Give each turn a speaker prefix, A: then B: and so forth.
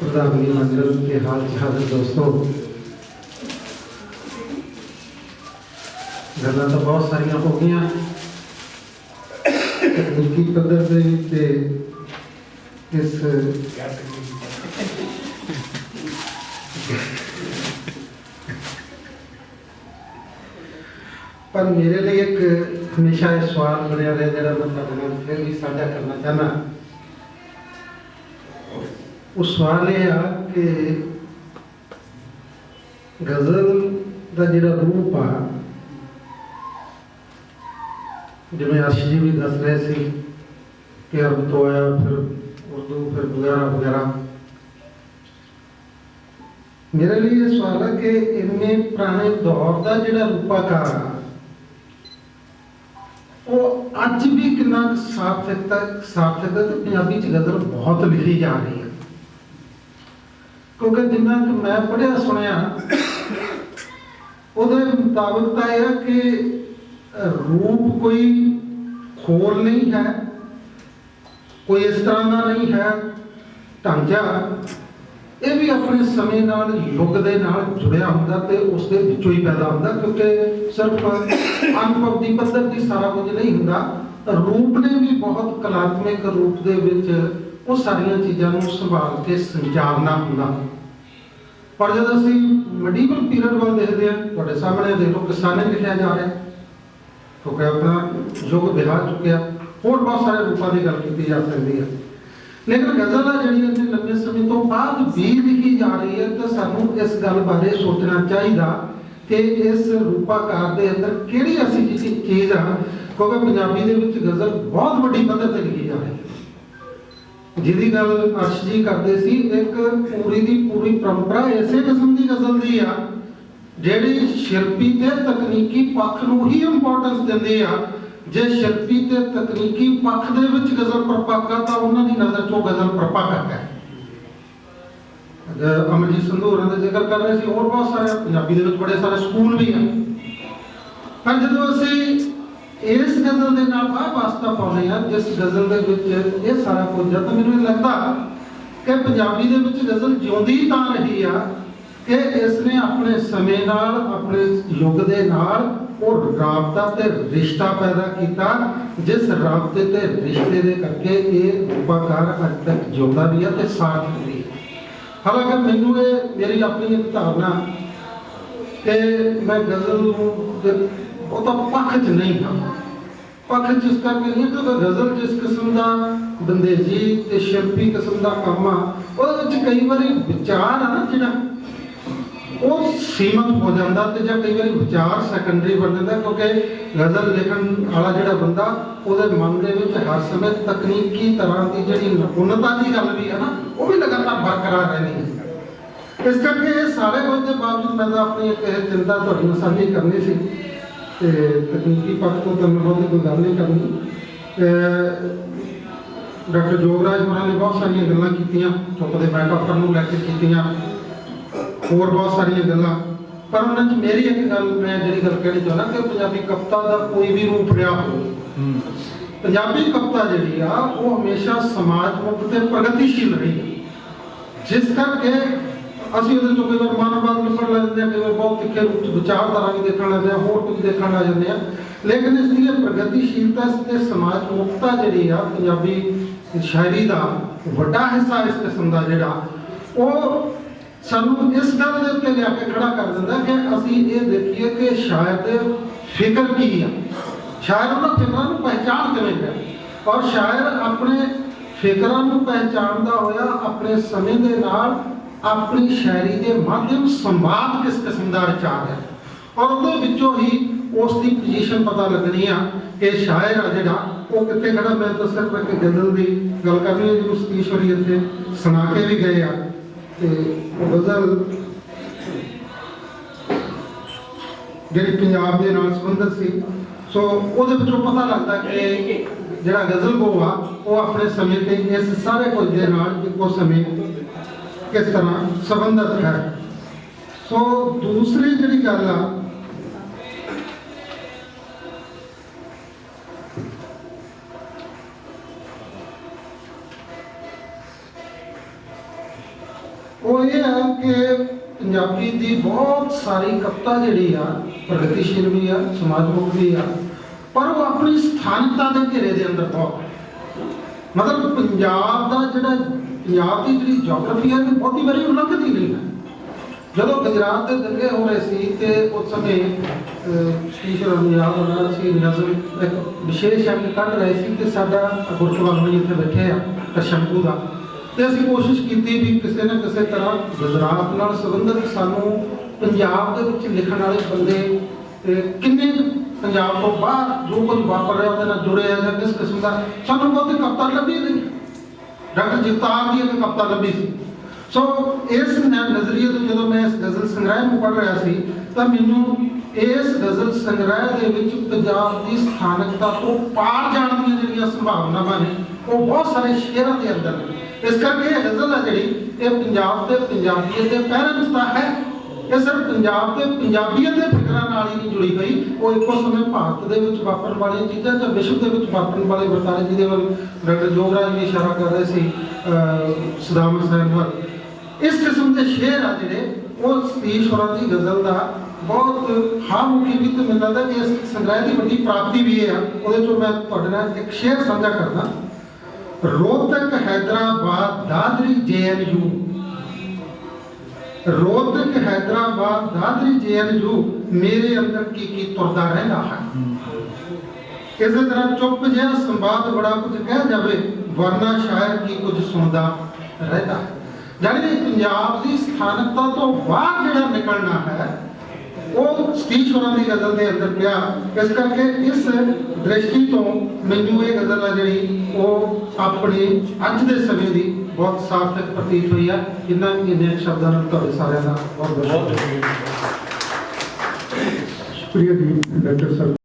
A: ਪ੍ਰਧਾਨਗੀ ਮੰਡਲ ਦੇ ਹਾਲ ਚਾਲ ਦੋਸਤੋ ਗੱਲਾਂ ਤਾਂ ਬਹੁਤ ਸਾਰੀਆਂ ਹੋ ਗਈਆਂ ਤਕਨੀਕੀ ਪੱਧਰ ਦੇ ਤੇ ਇਸ ਪਰ ਮੇਰੇ ਲਈ ਇੱਕ ਹਮੇਸ਼ਾ ਇਹ ਸਵਾਲ ਬਣਿਆ ਰਿਹਾ ਜਿਹੜਾ ਮੈਂ ਤੁਹਾਡੇ ਨਾਲ ਫਿਰ ਵੀ ਸਾਂਝਾ ਕਰਨਾ ਚਾਹਨਾ ਉਹ ਸਵਾਲ ਇਹ ਆ ਕਿ ਗਜ਼ਲ ਦਾ ਜਿਹੜਾ ਰੂਪ ਆ, ਜਿਵੇਂ ਅਰਸ਼ ਜੀ ਵੀ ਦੱਸ ਰਹੇ ਸੀ ਕਿ ਅਰਬ ਤੋਂ ਆਇਆ, ਫਿਰ ਉਰਦੂ, ਫਿਰ ਵਗੈਰਾ ਵਗੈਰਾ। ਮੇਰੇ ਲਈ ਇਹ ਸਵਾਲ ਹੈ ਕਿ ਇੰਨੇ ਪੁਰਾਣੇ ਦੌਰ ਦਾ ਜਿਹੜਾ ਰੂਪਾਕਾਰ ਆ, ਉਹ ਅੱਜ ਵੀ ਕਿੰਨਾ ਕੁ ਸਾਰਥਕਤਾ ਸਾਰਥਕਤਾ ਤੇ ਪੰਜਾਬੀ ਚ ਗਜ਼ਲ ਬਹੁਤ ਲਿਖੀ ਜਾ ਰਹੀ ਕਿਉਂਕਿ ਜਿੰਨਾ ਕਿ ਮੈਂ ਪੜ੍ਹਿਆ, ਸੁਣਿਆ, ਉਹਦੇ ਮੁਤਾਬਕ ਤਾਂ ਇਹ ਹੈ ਕਿ ਰੂਪ ਕੋਈ ਖੋਲ ਨਹੀਂ ਹੈ, ਕੋਈ ਇਸ ਤਰ੍ਹਾਂ ਦਾ ਨਹੀਂ ਹੈ, ਢਾਂਚਾ। ਇਹ ਵੀ ਆਪਣੇ ਸਮੇਂ ਨਾਲ, ਯੁੱਗ ਦੇ ਨਾਲ ਜੁੜਿਆ ਹੁੰਦਾ ਤੇ ਉਸ ਦੇ ਵਿੱਚੋਂ ਹੀ ਪੈਦਾ ਹੁੰਦਾ, ਕਿਉਂਕਿ ਸਿਰਫ ਅਨੁਭਵ ਦੀ ਪੱਧਰ ਦੀ ਸਾਰਾ ਕੁਝ ਨਹੀਂ ਹੁੰਦਾ। ਰੂਪ ਨੇ ਵੀ ਬਹੁਤ ਕਲਾਤਮਕ ਰੂਪ ਦੇ ਵਿੱਚ ਉਹ ਸਾਰੀਆਂ ਚੀਜ਼ਾਂ ਨੂੰ ਸੰਭਾਲ ਕੇ ਸੰਚਾਰਨਾ ਹੁੰਦਾ। ਪਰ ਜਦੋਂ ਅਸੀਂ ਮੈਡੀਵਲ ਪੀਰੀਅਡ ਵੱਲ ਦੇਖਦੇ ਹਾਂ, ਤੁਹਾਡੇ ਸਾਹਮਣੇ ਦੇਖੋ ਕਿਸਾਨੇ ਲਿਖਿਆ ਜਾ ਰਿਹਾ। ਕਿਉਂਕਿ ਆਪਣਾ ਯੁੱਗ ਬਿਹਾ ਚੁੱਕਿਆ। ਹੋਰ ਬਹੁਤ ਸਾਰੇ ਰੂਪਾਂ ਦੀ ਗੱਲ ਕੀਤੀ ਜਾ ਸਕਦੀ ਹੈ। ਲੇਕਿਨ ਗਜ਼ਲ ਆ ਜਿਹੜੀ ਇੰਨੇ ਲੰਬੇ ਸਮੇਂ ਤੋਂ ਬਾਅਦ ਵੀ ਲਿਖੀ ਜਾ ਰਹੀ ਹੈ ਤਾਂ ਸਾਨੂੰ ਇਸ ਗੱਲ ਬਾਰੇ ਸੋਚਣਾ ਚਾਹੀਦਾ ਕਿ ਇਸ ਰੂਪਾਕਾਰ ਦੇ ਅੰਦਰ ਕਿਹੜੀ ਅਸੀਂ ਚੀਜ਼ ਚੀਜ਼ ਆ, ਕਿਉਂਕਿ ਪੰਜਾਬੀ ਦੇ ਵਿੱਚ ਗਜ਼ਲ ਬਹੁਤ ਵੱਡੀ ਪੱਧਰ ਤੇ ਲਿਖੀ ਜਾ ਰਹੀ ਹੈ। ਜਿਹਦੀ ਗੱਲ ਅਰਸ਼ ਜੀ ਕਰਦੇ ਸੀ, ਇੱਕ ਪੂਰੀ ਦੀ ਪੂਰੀ ਪਰੰਪਰਾ ਇਸੇ ਕਿਸਮ ਦੀ ਗਜ਼ਲ ਦੀ ਆ, ਜਿਹੜੀ ਸ਼ਿਲਪੀ ਤੇ ਤਕਨੀਕੀ ਪੱਖ ਨੂੰ ਹੀ ਇੰਪੋਰਟੈਂਸ ਦਿੰਦੀ ਆ। ਜੇ ਸ਼ਿਲਪੀ ਤੇ ਤਕਨੀਕੀ ਪੱਖ ਦੇ ਵਿੱਚ ਗਜ਼ਲ ਪ੍ਰਪਾਕਾ ਤਾਂ ਉਹਨਾਂ ਦੀ ਨਜ਼ਰ ਚੋਂ ਗਜ਼ਲ ਪ੍ਰਪਾਕਾ ਹੈ ਅਮਰਜੀਤ ਸੰਧੂ ਹੋਰਾਂ ਦਾ ਜ਼ਿਕਰ ਕਰ ਰਹੇ ਸੀ, ਹੋਰ ਬਹੁਤ ਸਾਰੇ ਪੰਜਾਬੀ ਦੇ ਵਿੱਚ ਬੜੇ ਸਾਰੇ ਸਕੂਲ ਵੀ ਆ। ਪਰ ਜਦੋਂ ਅਸੀਂ ਇਸ ਗਜ਼ਲ ਦੇ ਨਾਲ ਆਹ ਵਾਸਤਾ ਪਾਉਂਦੇ ਆ ਜਿਸ ਗਜ਼ਲ ਦੇ ਵਿੱਚ ਇਹ ਸਾਰਾ ਕੁਝ ਆ, ਤਾਂ ਮੈਨੂੰ ਇਹ ਲੱਗਦਾ ਕਿ ਪੰਜਾਬੀ ਦੇ ਵਿੱਚ ਗਜ਼ਲ ਜਿਉਂਦੀ ਤਾਂ ਰਹੀ ਆ ਕਿ ਇਸ ਨੇ ਆਪਣੇ ਸਮੇਂ ਨਾਲ, ਆਪਣੇ ਯੁੱਗ ਦੇ ਨਾਲ ਉਹ ਰਾਬਤਾ ਤੇ ਰਿਸ਼ਤਾ ਪੈਦਾ ਕੀਤਾ, ਜਿਸ ਰਾਬਤੇ ਤੇ ਰਿਸ਼ਤੇ ਦੇ ਕਰਕੇ ਇਹ ਰੂਪਾਕਾਰ ਅੱਜ ਤੱਕ ਜਿਉਂਦਾ ਵੀ ਹੈ ਤੇ ਸਾਰਥਕ ਵੀ ਹਾਲਾਂਕਿ ਮੈਨੂੰ ਇਹ ਮੇਰੀ ਆਪਣੀ ਇੱਕ ਧਾਰਨਾ ਕਿ ਮੈਂ ਗਜ਼ਲ ਨੂੰ ਉਹ ਤਾਂ ਪੱਖ 'ਚ ਨਹੀਂ ਹਾਂ ਪੱਖ ਜਿਸ ਕਰਕੇ ਨਹੀਂ ਕਿਉਂਕਿ ਗਜ਼ਲ ਜਿਸ ਕਿਸਮ ਦਾ ਬੰਦੇਜੀ ਤੇ ਸ਼ਿਲਪੀ ਕਿਸਮ ਦਾ ਕੰਮ ਆ, ਉਹਦੇ ਵਿੱਚ ਕਈ ਵਾਰੀ ਵਿਚਾਰ ਆ ਨਾ ਜਿਹੜਾ, ਉਹ ਸੀਮਤ ਹੋ ਜਾਂਦਾ ਤੇ ਜਾਂ ਕਈ ਵਾਰੀ ਵਿਚਾਰ ਸੈਕੰਡਰੀ ਬਣ ਜਾਂਦਾ ਕਿਉਂਕਿ ਗਜ਼ਲ ਲਿਖਣ ਵਾਲਾ ਜਿਹੜਾ ਬੰਦਾ, ਉਹਦੇ ਮਨ ਦੇ ਵਿੱਚ ਹਰ ਸਮੇਂ ਤਕਨੀਕੀ ਤਰ੍ਹਾਂ ਦੀ ਜਿਹੜੀ ਨਿਪੁੰਨਤਾ ਦੀ ਗੱਲ ਵੀ ਹੈ ਨਾ, ਉਹ ਵੀ ਲਗਾਤਾਰ ਬਰਕਰਾਰ ਰਹਿਣੀ ਹੈ। ਇਸ ਕਰਕੇ ਇਹ ਸਾਰੇ ਕੁਝ ਦੇ ਬਾਵਜੂਦ ਮੈਂ ਤਾਂ ਆਪਣੀ ਇੱਕ ਇਹ ਚਿੰਤਾ ਤੁਹਾਡੀ ਨਾਲ ਸਾਂਝੀ ਕਰਨੀ ਸੀ ਤੇ ਤਕਨੀਕੀ ਪੱਖ ਤੋਂ ਤਾਂ ਮੈਂ ਬਹੁਤੀ ਕੋਈ ਗੱਲ ਨਹੀਂ ਡਾਕਟਰ ਜੋਗਰਾਜ ਹੋਰਾਂ ਨੇ ਬਹੁਤ ਸਾਰੀਆਂ ਗੱਲਾਂ ਕੀਤੀਆਂ ਚੁੱਪ ਦੇ ਬੈਕ ਆਫਰ ਨੂੰ ਲੈ ਕੇ ਕੀਤੀਆਂ ਹੋਰ ਬਹੁਤ ਸਾਰੀਆਂ ਗੱਲਾਂ। ਪਰ ਉਹਨਾਂ 'ਚ ਮੇਰੀ ਇੱਕ ਗੱਲ ਮੈਂ ਜਿਹੜੀ ਗੱਲ ਕਹਿਣੀ ਚਾਹੁੰਦਾ ਕਿ ਪੰਜਾਬੀ ਕਵਿਤਾ ਦਾ ਕੋਈ ਵੀ ਰੂਪ ਰਿਹਾ ਹੋਵੇ। ਪੰਜਾਬੀ ਕਵਿਤਾ ਜਿਹੜੀ ਆ ਉਹ ਹਮੇਸ਼ਾ ਸਮਾਜ ਮੁਖ ਤੇ ਪ੍ਰਗਤੀਸ਼ੀਲ ਰਹੀ ਜਿਸ ਕਰਕੇ ਅਸੀਂ ਉਹਦੇ ਚੋਂ ਕਈ ਵਾਰ ਜਾਂਦੇ ਹਾਂ ਕਈ ਵਾਰ ਬਹੁਤ ਤਿੱਖੇ ਵਿਚਾਰਧਾਰਾ ਵੀ ਦੇਖਣ ਲੱਗ ਜਾਂਦੇ ਹੋਰ ਕੁਝ ਦੇਖਣ ਲੱਗ ਜਾਂਦੇ ਹਾਂ ਲੇਕਿਨ ਇਸ ਦੀ ਪ੍ਰਗਤੀਸ਼ੀਲਤਾ ਤੇ ਸਮਾਜ ਮੁਕਤਾ ਜਿਹੜੀ ਆ, ਪੰਜਾਬੀ ਸ਼ਾਇਰੀ ਦਾ ਵੱਡਾ ਹਿੱਸਾ ਇਸ ਕਿਸਮ ਦਾ ਜਿਹੜਾ, ਉਹ ਸਾਨੂੰ ਇਸ ਗੱਲ ਦੇ ਉੱਤੇ ਲਿਆ ਕੇ ਖੜਾ ਕਰ ਦਿੰਦਾ ਕਿ ਅਸੀਂ ਇਹ ਦੇਖੀਏ ਕਿ ਸ਼ਾਇਰ ਫਿਕਰ ਕੀ ਆ। ਸ਼ਾਇਰ ਉਹਨਾਂ ਫਿਕਰਾਂ ਨੂੰ ਪਹਿਚਾਣ ਕਿਵੇਂ ਕਰੇ ਔਰ ਸ਼ਾਇਰ ਆਪਣੇ ਫਿਕਰਾਂ ਨੂੰ ਪਹਿਚਾਣਦਾ ਹੋਇਆ ਆਪਣੇ ਸਮੇਂ ਦੇ ਨਾਲ ਆਪਣੀ ਸ਼ਾਇਰੀ ਦੇ ਮਾਧਿਅਮ ਸੰਵਾਦ ਕਿਸ ਕਿਸਮ ਦਾ ਰਚਾ ਰਿਹਾ ਔਰ ਉਹਦੇ ਵਿੱਚੋਂ ਹੀ ਉਸ ਦੀ ਪੋਜੀਸ਼ਨ ਪਤਾ ਲੱਗਣੀ ਆ ਕਿ ਸ਼ਾਇਰ ਆ ਜਿਹੜਾ, ਉਹ ਕਿੱਥੇ ਖੜਾ? ਮੈਂ ਤਾਂ ਸਿਰਫ ਇੱਕ ਗਜ਼ਲ ਦੀ ਗੱਲ ਕਰਨੀ ਹਾਂ, ਜਿਹਨੂੰ ਸਤੀਸ਼ਵਰੀ ਇੱਥੇ ਸੁਣਾ ਕੇ ਵੀ ਗਏ ਆ। ਤੇ ਗਜ਼ਲ ਜਿਹੜੀ ਪੰਜਾਬ ਦੇ ਨਾਲ ਸੰਬੰਧਿਤ ਸੀ, ਸੋ ਉਹਦੇ ਵਿੱਚੋਂ ਪਤਾ ਲੱਗਦਾ ਕਿ ਜਿਹੜਾ ਗਜ਼ਲ ਗੋ ਆ ਉਹ ਆਪਣੇ ਸਮੇਂ ਤੇ ਇਸ ਸਾਰੇ ਕੁਝ ਦੇ ਨਾਲ ਇੱਕੋ ਸਮੇਂ ਕਿਸ ਤਰ੍ਹਾਂ ਸੰਬੰਧਿਤ ਹੈ? ਸੋ ਦੂਸਰੀ ਜਿਹੜੀ ਗੱਲ ਆ, ਉਹ ਇਹ ਹੈ ਕਿ ਪੰਜਾਬੀ ਦੀ ਬਹੁਤ ਸਾਰੀ ਕਵਿਤਾ ਜਿਹੜੀ ਆ, ਪ੍ਰਗਤੀਸ਼ੀਲ ਵੀ ਆ, ਸਮਾਜਮੁਖ ਵੀ ਆ, ਪਰ ਉਹ ਆਪਣੀ ਸਥਾਨਕਤਾ ਦੇ ਘੇਰੇ ਦੇ ਅੰਦਰ ਬਹੁਤ ਮਤਲਬ ਪੰਜਾਬ ਦਾ ਜਿਹੜਾ ਪੰਜਾਬ ਦੀ ਜਿਹੜੀ ਜੀਓਗ੍ਰਾਫੀ ਹੈ ਇਹ ਬਹੁਤੀ ਵਾਰੀ ਉਲੰਘਦੀ ਨਹੀਂ ਹੈ। ਜਦੋਂ ਗੁਜਰਾਤ ਦੇ ਦੰਗੇ ਹੋ ਰਹੇ ਸੀ ਤੇ ਉਸ ਸਮੇਂ ਸਟੀਸ਼ਰ ਨੂੰ ਯਾਦ ਸੀ ਨਜ਼ਮ ਇੱਕ ਵਿਸ਼ੇਸ਼ ਅੰਗ ਕੱਢ ਰਹੇ ਸੀ ਕਿ ਸਾਡਾ ਗੁਰਦੁਆਰਾ ਇੱਥੇ ਬੈਠੇ ਆ ਕਸ਼ਮਕੂ ਦਾ। ਤੇ ਅਸੀਂ ਕੋਸ਼ਿਸ਼ ਕੀਤੀ ਵੀ ਕਿਸੇ ਨਾ ਕਿਸੇ ਤਰ੍ਹਾਂ ਗੁਜਰਾਤ ਨਾਲ ਸੰਬੰਧਿਤ ਸਾਨੂੰ ਪੰਜਾਬ ਦੇ ਵਿੱਚ ਲਿਖਣ ਵਾਲੇ ਬੰਦੇ ਕਿੰਨੇ ਪੰਜਾਬ ਤੋਂ ਬਾਹਰ ਜੋ ਕੁਝ ਵਾਪਰ ਰਿਹਾ ਉਹਦੇ ਨਾਲ ਜੁੜੇ ਆ ਜਾਂ ਕਿਸ ਕਿਸਮ ਦਾ, ਸਾਨੂੰ ਬਹੁਤ ਕਵਿਤਾ ਲੱਭੀ ਨਹੀਂ। ਡਾਕਟਰ ਜਗਤਾਰ ਦੀ ਇੱਕ ਕਵਿਤਾ ਲੱਭੀ ਸੀ। ਸੋ ਇਸ ਨਜ਼ਰੀਏ ਤੋਂ ਜਦੋਂ ਮੈਂ ਇਸ ਗਜ਼ਲ ਸੰਗ੍ਰਹਿ ਨੂੰ ਪੜ੍ਹ ਰਿਹਾ ਸੀ, ਤਾਂ ਮੈਨੂੰ ਇਸ ਗਜ਼ਲ ਸੰਗ੍ਰਹਿ ਦੇ ਵਿੱਚ ਪੰਜਾਬ ਦੀ ਸਥਾਨਕਤਾ ਤੋਂ ਪਾਰ ਜਾਣ ਦੀਆਂ ਜਿਹੜੀਆਂ ਸੰਭਾਵਨਾਵਾਂ ਨੇ, ਉਹ ਬਹੁਤ ਸਾਰੇ ਸ਼ੇਅਰਾਂ ਦੇ ਅੰਦਰ ਨੇ। ਇਸ ਕਰਕੇ ਇਹ ਗਜ਼ਲ ਹੈ ਜਿਹੜੀ, ਇਹ ਪੰਜਾਬ ਤੇ ਪੰਜਾਬੀਅਤ ਦੇ ਪਹਿਰੇ ਵਿੱਚ ਤਾਂ ਹੈ ਇਹ ਸਿਰਫ ਪੰਜਾਬ ਤੇ ਪੰਜਾਬੀਅਤ ਦੇ ਫਿਕਰਾਂ ਨਾਲ ਹੀ ਨਹੀਂ ਜੁੜੀ ਹੋਈ। ਉਹ ਇੱਕੋ ਸਮੇਂ ਭਾਰਤ ਦੇ ਵਿੱਚ ਵਾਪਰਨ ਵਾਲੀਆਂ ਚੀਜ਼ਾਂ ਜਾਂ ਵਿਸ਼ਵ ਦੇ ਵਿੱਚ ਵਾਪਰਨ ਵਾਲੇ ਵਰਤਾਰੇ ਜਿਹਦੇ ਵੱਲ ਡਾਕਟਰ ਜੋਗਰਾਜ ਵੀ ਇਸ਼ਾਰਾ ਕਰ ਰਹੇ ਸੀ, ਅਹ ਸਦਾਮ ਹੁਸੈਨ ਵੱਲ। ਇਸ ਕਿਸਮ ਦੇ ਸ਼ੇਰ ਆ ਜਿਹੜੇ, ਉਹ ਸਤੀਸ਼ ਹੋਰਾਂ ਦੀ ਗਜ਼ਲ ਦਾ ਬਹੁਤ ਹਾਂ ਮੁਖੀ ਵੀ ਤੇ ਮੈਨੂੰ ਲੱਗਦਾ ਇਸ ਸੰਗ੍ਰਹਿ ਦੀ ਵੱਡੀ ਪ੍ਰਾਪਤੀ ਵੀ ਇਹ ਆ। ਉਹਦੇ ਚੋਂ ਮੈਂ ਤੁਹਾਡੇ ਨਾਲ ਇੱਕ ਸ਼ੇਰ ਸਾਂਝਾ ਕਰਦਾ। ਰੋਹਤਕ ਹੈਦਰਾਬਾਦ ਦਾਦਰੀ ਜੇਐਨਯੂ ਰੋਹਤਕ ਹੈਦਰਾਬਾਦ ਦਾਦਰੀ ਜੇਐਨਯੂ ਮੇਰੇ ਅੰਦਰ ਕੀ ਕੀ ਤੁਰਦਾ ਰਹਿੰਦਾ ਹੈ? ਇਸੇ ਤਰ੍ਹਾਂ ਚੁੱਪ ਜਿਹਾ ਸੰਵਾਦ ਬੜਾ ਕੁਝ ਕਹਿ ਜਾਵੇ, ਵਰਨਾ ਸ਼ਾਇਰ ਕੀ ਕੁਝ ਸੁਣਦਾ ਰਹਿੰਦਾ? ਹੈ ਜਾਣੀ ਕਿ ਪੰਜਾਬ ਦੀ ਸਥਾਨਕਤਾ ਤੋਂ ਬਾਹਰ ਜਿਹੜਾ ਨਿਕਲਣਾ ਹੈ, ਉਹ ਸਤੀਸ਼ ਦੀ ਗਜ਼ਲ ਦੇ ਅੰਦਰ ਪਿਆ। ਇਸ ਕਰਕੇ ਇਸ ਦ੍ਰਿਸ਼ਟੀ ਤੋਂ ਮੈਨੂੰ ਇਹ ਗਜ਼ਲ ਆ ਜਿਹੜੀ ਉਹ ਆਪਣੇ ਅੱਜ ਦੇ ਸਮੇਂ ਦੀ ਬਹੁਤ ਸਾਰਥਕ ਪ੍ਰਤੀਤ ਹੋਈ ਆ। ਇਹਨਾਂ ਇੰਨੇ ਸ਼ਬਦਾਂ ਨਾਲ ਤੁਹਾਡੇ ਸਾਰਿਆਂ ਦਾ ਬਹੁਤ ਬਹੁਤ
B: ਬਹੁਤ
A: ਸ਼ੁਕਰੀਆ। ਜੀ ਡਾਕਟਰ ਸਰ